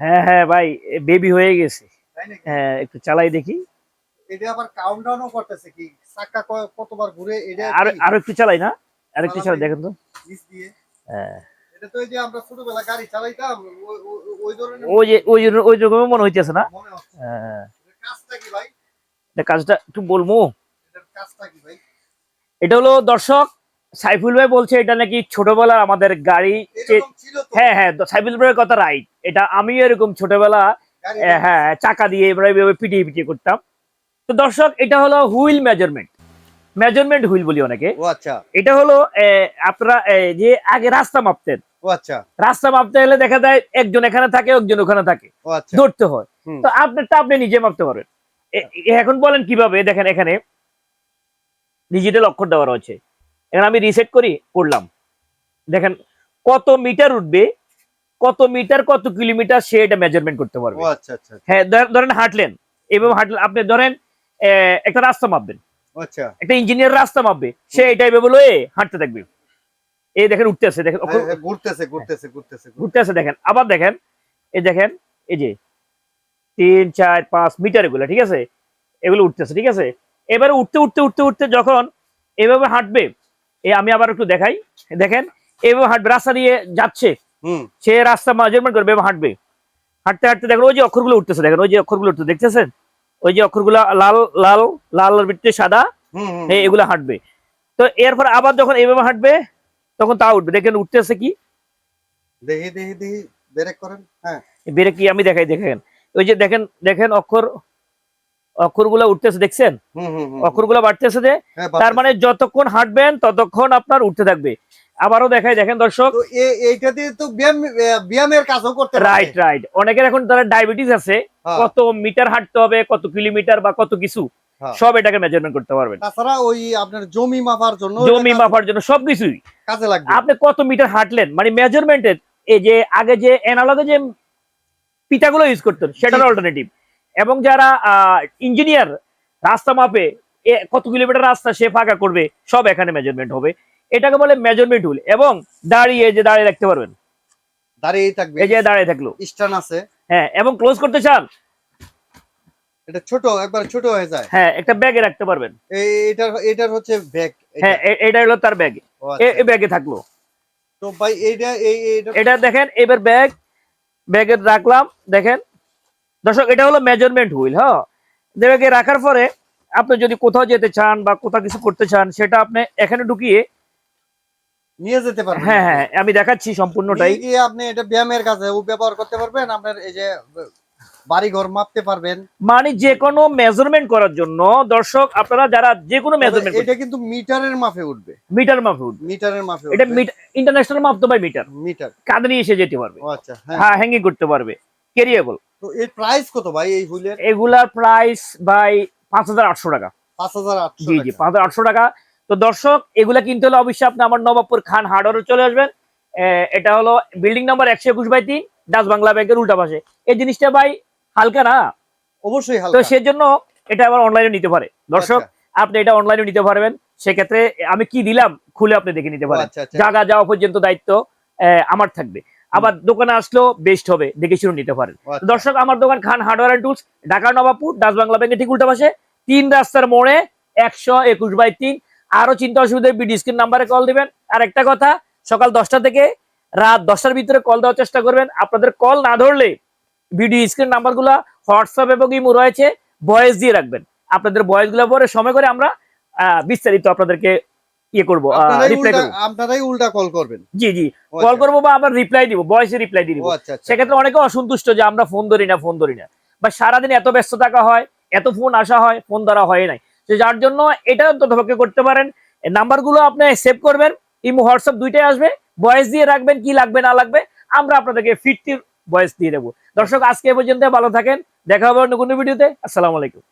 হ্যাঁ হ্যাঁ ভাই বেবি হয়ে গেছে। হ্যাঁ একটু চালাই দেখি। এটা আবার কাউন্টডাউনও করতেছে কি? চাকা কতবার ঘুরে এটা আর? একটু চালাই না? আর একটু চালাই দেখেন তো। নিচ দিয়ে। হ্যাঁ। এটা তো এই যে আমরা ছোটবেলা গাড়ি চালাইতাম ওই- ওই- ওই ধরনের ওই যে ওই জন্য- ওই মনে হইতেছে না? হ্যাঁ। কাজটা কি ভাই? এটা কাজটা একটু কাজটা কি ভাই? এটা হলো দর্শক সাইফুল ভাই বলছে এটা নাকি ছোটবেলা আমাদের গাড়ি হ্যাঁ হ্যাঁ সাইফুল ভাইয়ের কথা রাইট এটা আমিও এরকম ছোটবেলা হ্যাঁ চাকা দিয়ে এবার এইভাবে পিটিয়ে পিটিয়ে করতাম। তো দর্শক এটা হলো হুইল মেজারমেন্ট মেজারমেন্ট হুইল বলি অনেকে। আচ্ছা। এটা হলো আপনারা যে আগে রাস্তা মাপতেন। আচ্ছা। রাস্তা মাপতে হলে দেখা যায় একজন এখানে থাকে একজন ওখানে থাকে। আচ্ছা। ধরতে হয়। তো আপনারটা আপনি নিজে মাপতে পারবেন এখন বলেন কীভাবে? দেখেন এখানে ডিজিটাল অক্ষর দেওয়া রয়েছে। এখন আমি রিসেট করি করলাম। দেখেন কত মিটার উঠবে কত মিটার কত কিলোমিটার সে এটা মেজারমেন্ট করতে পারবে। ও আচ্ছা আচ্ছা হ্যাঁ ধরেন হাঁটলেন এইভাবে হাঁটলেন আপনি ধরেন একটা রাস্তা মাপবেন। আচ্ছা। একটা ইঞ্জিনিয়ার রাস্তা মাপবে। সে এটা এইভাবে লয়ে হাঁটতে থাকবে। এই দেখেন উঠতেছে দেখেন ঘুরতেছে ঘুরতেছে ঘুরতেছে ঘুরতেছে। দেখেন। আবার দেখেন এই দেখেন এই যে তিন চার পাঁচ মিটার এগুলো ঠিক আছে? এগুলো উঠতেছে ঠিক আছে? এবারে উঠতে উঠতে উঠতে উঠতে যখন এভাবে হাঁটবে এই আমি আবার একটু দেখাই। দেখেন এভাবে হাঁটবে রাস্তা দিয়ে যাচ্ছে। সে রাস্তা মেজারমেন্ট করবে এবং হাঁটবে। হাঁটতে হাঁটতে দেখেন ওই যে অক্ষরগুলো উঠতেছে দেখেন ওই যে অক্ষরগুলো উঠতে দেখতেছেন? ওই যে অক্ষরগুলো লাল লাল লাল ভিত্তি সাদা এগুলো হাঁটবে। তো এরপর আবার যখন এইভাবে হাঁটবে তখন তা উঠবে। দেখেন উঠতেছে কি? দেখি দেখি দেখি ব্রেক করেন হ্যাঁ। বেড়ে কি আমি দেখাই দেখেন। ওই যে দেখেন দেখেন অক্ষর অক্ষরগুলো উঠতেছে দেখছেন? অক্ষরগুলো বাড়তেছে যে হ্যাঁ, তার মানে যতক্ষণ হাঁটবেন ততক্ষণ আপনার উঠতে থাকবে। আবারও দেখাই দেখেন দর্শক। এইটা দিয়ে তো ব্যায়ামের কাজও করতে রাইট রাইট। অনেকের এখন তারা ডায়াবেটিস আছে। হ্যাঁ, কত মিটার হাঁটতে হবে কত কিলোমিটার বা কত কিছু হ্যাঁ। সব এটাকে মেজারমেন্ট করতে পারবেন। তাছাড়া ওই আপনার জমি মাপার জন্য জমি মাপার জন্য সবকিছুই কাজে লাগবে। আপনি কত মিটার হাঁটলেন? মানে মেজারমেন্টের এই যে আগে যে অ্যানালগে যে পিতাগুলো ইউজ করতেন সেটার অল্টারনেটিভ এবং যারা ইঞ্জিনিয়ার রাস্তা মাপে কত কিলোমিটার রাস্তা সে ফাঁকা করবে সব এখানে মেজারমেন্ট হবে। এটাকে বলে মেজারমেন্ট হুল এবং দাঁড়িয়ে যে দাঁড়িয়ে রাখতে পারবেন। দাঁড়িয়ে থাকবে। এই যে দাঁড়িয়ে থাকল। স্টান আছে। হ্যাঁ এবং ক্লোজ করতে চান? এটা ছোট একবার ছোট হয়ে যায়। হ্যাঁ একটা ব্যাগে রাখতে পারবেন। এই এটার এটার হচ্ছে ব্যাগ হ্যাঁ এটা হলো তার ব্যাগে এই ব্যাগে থাকল। তো ভাই এইটা এই এটা দেখেন এবার ব্যাগ ব্যাগে রাখলাম দেখেন। দর্শক এটা হলো মেজারমেন্ট হুইল হ্যাঁ? ব্যাগে রাখার পরে আপনি যদি কোথাও যেতে চান বা কোথাও কিছু করতে চান সেটা আপনি এখানে ঢুকিয়ে নিয়ে যেতে পারবেন। হ্যাঁ হ্যাঁ আমি দেখাচ্ছি সম্পূর্ণটাই। গিয়ে আপনি এটা ব্যায়ামের কাজে ব্যবহার করতে পারবেন। আপনার এই যে বাড়ি ঘর মাপতে পারবেন। মানে যে কোনো মেজারমেন্ট করার জন্য দর্শক আপনারা যারা যে কোনো মেজারমেন্ট এটা কিন্তু মিটারের মাপে উঠবে। মিটার মাপ উঠবে। মিটারের মাপে এটা ইন্টারন্যাশনাল মাপ তো ভাই মিটার। মিটার। কাঁধে নিয়ে এসে যেতে পারবে। আচ্ছা হ্যাঁ। হ্যাঁ হ্যাঙ্গিং করতে পারবে। ক্যারিয়েবল তো এর প্রাইস কত ভাই এই হুইলের? এগুলার প্রাইস বাই পাঁচ হাজার আটশো টাকা। পাঁচ হাজার আটশো জি জি পাঁচ হাজার আটশো টাকা। তো দর্শক এগুলা কিনতে হলে অবশ্যই আপনি আমার নবাবপুর খান হার্ডওয়ারে চলে আসবেন। এটা হলো বিল্ডিং নাম্বার একশো একুশ বাই তিন ডাচ বাংলা ব্যাংকের উল্টা পাশে। এই জিনিসটা ভাই হালকা না? অবশ্যই তো সেজন্য এটা আবার অনলাইনে নিতে পারে। দর্শক আচ্ছা, আপনি এটা অনলাইনে নিতে পারবেন। সেক্ষেত্রে আমি কি দিলাম খুলে আপনি দেখে নিতে পারেন। আচ্ছা আচ্ছা। জায়গা যাওয়া পর্যন্ত দায়িত্ব আহ, আমার থাকবে। আবার দোকানে আসলেও বেস্ট হবে দেখে শুনে নিতে পারেন। আচ্ছা। দর্শক আমার দোকান Khan hardware and tools Dhaka Nawabpur Dutch Bangla ব্যাংকের ঠিক উল্টা পাশে। তিন রাস্তার মোড়ে একশো একুশ বাই তিন। আরও চিন্তা অসুবিধা বিডি স্ক্রিন নাম্বারে কল দিবেন। আর একটা কথা সকাল দশটা থেকে রাত দশটার ভিতরে কল দেওয়ার চেষ্টা করবেন। আপনাদের কল না ধরলে ভিডিও স্ক্রিন নাম্বার নাম্বারগুলো হোয়াটসঅ্যাপ এবং ইমো রয়েছে ভয়েস দিয়ে রাখবেন। আপনাদের ভয়েসগুলো পরে সময় করে আমরা আহ, বিস্তারিত আপনাদেরকে ইয়ে করব আপনারাই রিপ্লাই উল্টা করব। আপনারাই উল্টা কল করবেন। জি জি। কল আচ্ছা। করব বা আবার রিপ্লাই দিব ভয়েসে রিপ্লাই দিব। আচ্ছা আচ্ছা। সেক্ষেত্রে অনেকে অসন্তুষ্ট যে আমরা ফোন ধরি না ফোন ধরি না। বা সারাদিন এত ব্যস্ত থাকা হয় এত ফোন আসা হয় ফোন ধরা হয় নাই। যার জন্য এটা করতে পারেন। নাম্বারগুলো আপনি সেভ করবেন ইমো হোয়াটসঅ্যাপ দুইটাই আসবে। ভয়েস দিয়ে রাখবেন কি লাগবে না লাগবে আমরা আপনাদেরকে ফিফটি ভয়েস দিয়ে দেবো। দর্শক আজকে এ পর্যন্ত ভালো থাকেন। দেখা হবে অন্য কোনো ভিডিওতে আসসালামু আলাইকুম।